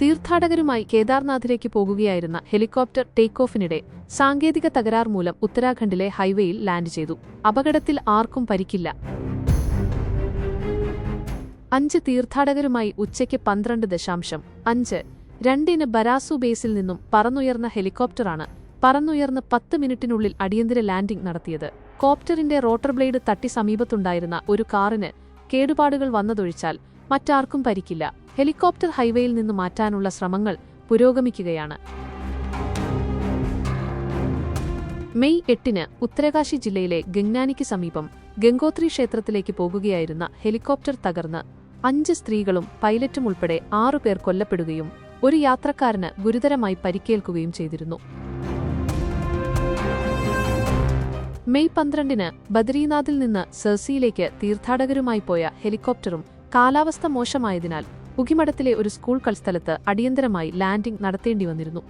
തീർത്ഥാടകരുമായി കേദാർനാഥിലേക്ക് പോകുകയായിരുന്ന helicopter take ഓഫിനിടെ സാങ്കേതിക തകരാർ മൂലം ഉത്തരാഖണ്ഡിലെ ഹൈവേയിൽ ലാൻഡ് ചെയ്തു. അപകടത്തിൽ ആർക്കും പരിക്കില്ല. അഞ്ച് തീർത്ഥാടകരുമായി ഉച്ചയ്ക്ക് പന്ത്രണ്ട് ദശാംശം അഞ്ച് രണ്ടിന് ബരാസു ബേസിൽ നിന്നും പറന്നുയർന്ന ഹെലികോപ്റ്ററാണ് പറന്നുയർന്ന് പത്ത് മിനിറ്റിനുള്ളിൽ അടിയന്തര ലാൻഡിംഗ് നടത്തിയത്. കോപ്റ്ററിന്റെ റോട്ടർ ബ്ലേഡ് തട്ടി സമീപത്തുണ്ടായിരുന്ന ഒരു കാറിന് കേടുപാടുകൾ വന്നതൊഴിച്ചാൽ മറ്റാർക്കും പരിക്കില്ല. ഹെലികോപ്റ്റർ ഹൈവേയിൽ നിന്ന് മാറ്റാനുള്ള ശ്രമങ്ങൾ പുരോഗമിക്കുകയാണ്. മെയ് എട്ടിന് ഉത്തരകാശി ജില്ലയിലെ ഗംഗ്നാനിക്ക് സമീപം ഗംഗോത്രി ക്ഷേത്രത്തിലേക്ക് പോകുകയായിരുന്ന ഹെലികോപ്റ്റർ തകർന്ന് അഞ്ച് സ്ത്രീകളും പൈലറ്റും ഉൾപ്പെടെ ആറുപേർ കൊല്ലപ്പെടുകയും ഒരു യാത്രക്കാരന് ഗുരുതരമായി പരിക്കേൽക്കുകയും ചെയ്തിരുന്നു. മെയ് പന്ത്രണ്ടിന് ബദ്രീനാഥിൽ നിന്ന് സെർസിയിലേക്ക് തീർത്ഥാടകരുമായി പോയ ഹെലികോപ്റ്ററും കാലാവസ്ഥ മോശമായതിനാൽ പുകിമഠത്തിലെ ഒരു സ്കൂൾ കളിസ്ഥലത്ത് അടിയന്തരമായി ലാൻഡിംഗ് നടത്തേണ്ടി വന്നിരുന്നു